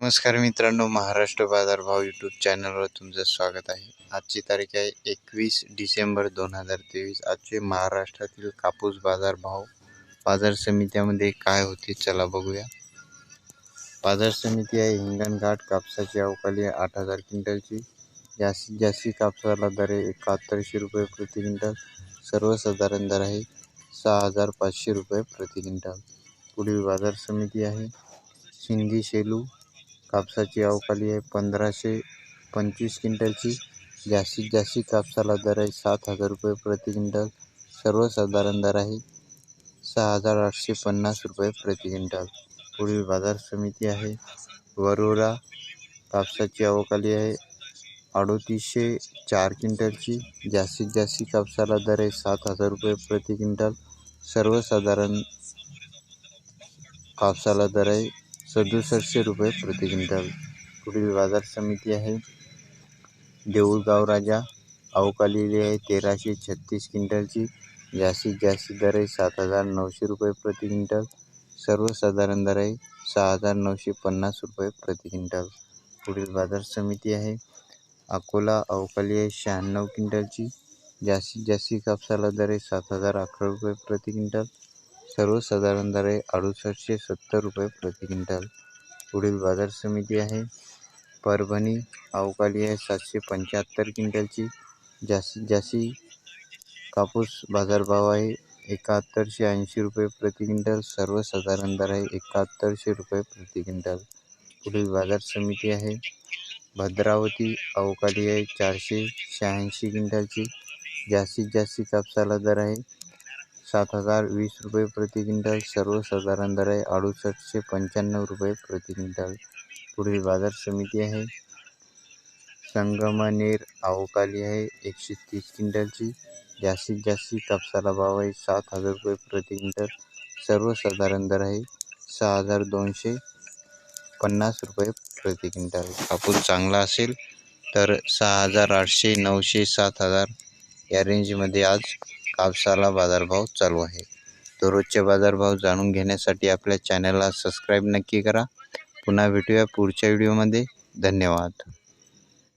नमस्कार मित्रांनो महाराष्ट्र बाजारभाव यूट्यूब चॅनलवर तुमचं स्वागत आहे. आजची तारीख आहे एकवीस डिसेंबर दोन हजार तेवीस. आजचे महाराष्ट्रातील कापूस बाजारभाव बाजार समित्यामध्ये काय होते चला बघूया. बाजार समिती आहे हिंगणघाट कापसाची अवकाली आठ हजार क्विंटलची. जास्तीत जास्ती कापसाला दर आहे एकाहत्तरशे रुपये प्रति क्विंटल. सर्वसाधारण दर आहे सहा हजार पाचशे रुपये प्रति क्विंटल. पुढील बाजार समिती आहे सिंधी शेलू कापसाची अवकाली आहे. पंधराशे पंचवीस क्विंटलची जास्तीत जास्त कापसाला दर आहे. सात हजार रुपये प्रति क्विंटल. सर्वसाधारण दर आहे. सहा हजार आठशे पन्नास रुपये प्रति क्विंटल. पुढील बाजार समिती आहे. वरोरा कापसाची अवकाली आहे. अडोतीसशे चार क्विंटलची जास्तीत जास्त कापसाला दर आहे. सात हजार रुपये प्रति क्विंटल. सर्वसाधारण कापसाला दर आहे. सदुसष्टशे रुपये प्रति क्विंटल. पुढील बाजार समिती आहे. देऊळगाव राजा अवकालेली आहे तेराशे छत्तीस क्विंटलची. जास्तीत जास्त दर आहे सात हजार नऊशे रुपये प्रति क्विंटल. सर्वसाधारण दर आहे सहा हजार नऊशे पन्नास रुपये प्रति क्विंटल. पुढील बाजार समिती आहे. अकोला अवकाली आहे शहाण्णव क्विंटलची. जास्तीत जास्ती कापसाला दर आहे सात हजार अकरा रुपये प्रति क्विंटल. सर्वसाधारण दर आहे अडुसष्टशे सत्तर रुपये प्रति क्विंटल. पुढील बाज़ार समिती आहे. परभणी, अवकाली आहे सातशे पंच्याहत्तर क्विंटलची. जास्तीत जास्ती कापूस बाज़ार बाजारभाव आहे एकाहत्तरशे ऐंशी रुपये प्रति क्विंटल. सर्वसाधारण दर आहे एकाहत्तरशे रुपये प्रति क्विंटल. पुढील बाज़ार समिती आहे. भद्रावती, अवकाली आहे चारशे शहाऐंशी क्विंटलची. जास्तीत जास्ती कापसाला दर आहे सात हजार वीस रुपये प्रति क्विंटल सर्वसाधारण दर आहे अडुसष्टशे पंच्याण्णव रुपये प्रति क्विंटल. पुढील बाजार समिती आहे. संगमनेर अवकाली आहे एकशे तीस क्विंटलची. जास्तीत जास्त कापसाला भाव आहे सात हजार रुपये प्रति क्विंटल. सर्वसाधारण दर आहे सहा हजार दोनशे पन्नास रुपये प्रति क्विंटल. कापूस चांगला असेल तर सहा हजार आठशे नऊशे सात हजार या रेंजमध्ये आज कापसाला बाजारभाव चालू आहे. दररोजचे बाजारभाव जाणून घेण्यासाठी आपल्या चॅनलला सबस्क्राईब नक्की करा. पुन्हा भेटूया पुढच्या व्हिडिओमध्ये धन्यवाद.